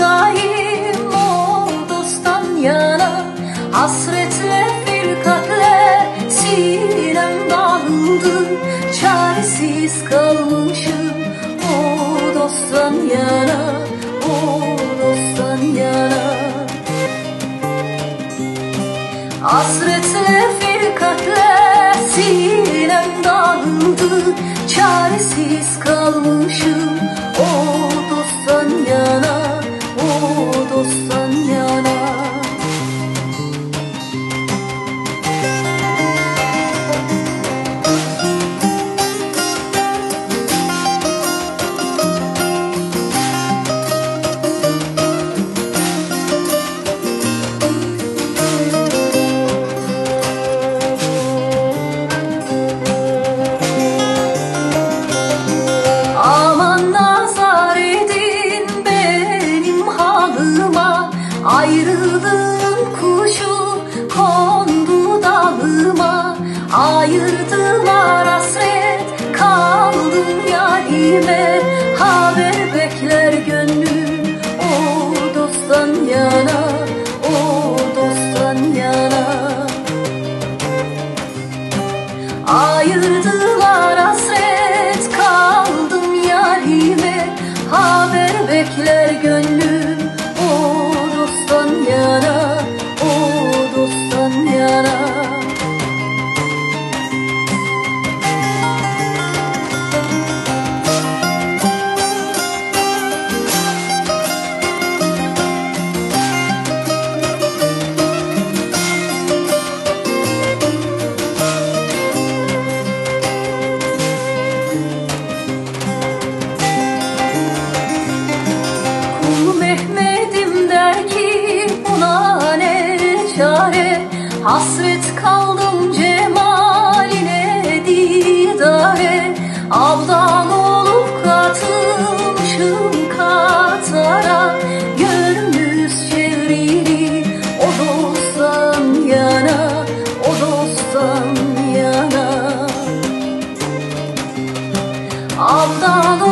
더 Ayırdılar hasret kaldım yarime. Haber bekler gönlüm o dosttan yana O dosttan yana. Ayırdılar hasret kaldım yarime. Haber bekler gönlüm Hasret kaldım cemaline didare. Avdan olup katılmışım katara. Gönlümüz çevrili o dosttan yana O dosttan yana. Avdan